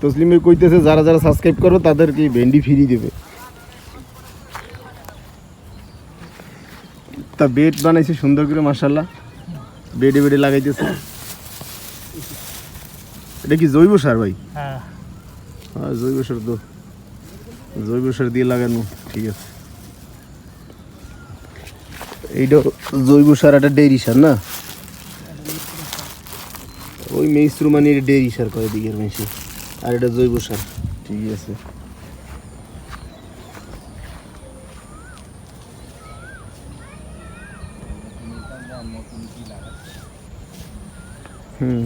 তসলিম কইতেছে যারা যারা সাবস্ক্রাইব করো তাদেরকে ভেন্ডি ফ্রি দেবে। তা বেড বানাইছে সুন্দর করে মাসাল্লাহ বেডে বেডে লাগাইতেছে। এটা কি জৈব সার ভাই? হ্যাঁ। জৈব সার তো। জৈব সার দিয়ে লাগানো ঠিক আছে। এইটা জৈব সার একটা ডেইরি সার না? ওই মেইস্ত্রু মানে ডেইরি সার করে দিকের মেশে আর এটা জৈব সার। ঠিক আছে। হুম।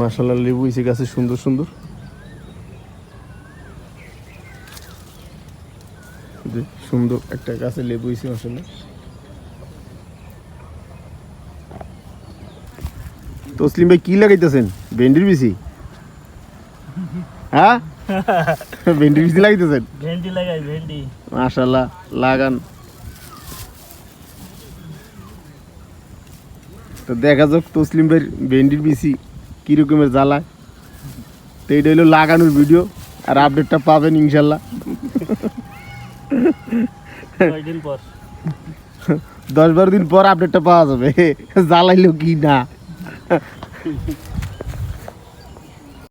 মাসাল্লাহ লেবু এসে গাছে সুন্দর সুন্দর। সুন্দর একটা গাছে লেবু এসে মাসাল্লাহ তসলিম ভাই, কি লাগাইতেছেন? ভেন্ডির বিসি হ্যাঁ? ভেন্ডির বিসি লাগাইতেছেন ভেন্ডি লাগাই ভেন্ডি। মাশাল্লাহ লাগান। তো দেখা যাক তসলিম ভাইয়ের ভেন্ডির বিসি কীরকমের জ্বালায়। তো এটা হলো লাগানোর ভিডিও আর আপডেটটা পাবেন ইনশাল্লাহ কয়দিন পর? দশ বারো দিন পর আপডেটটা পাওয়া যাবে। জ্বালাইলো কি না?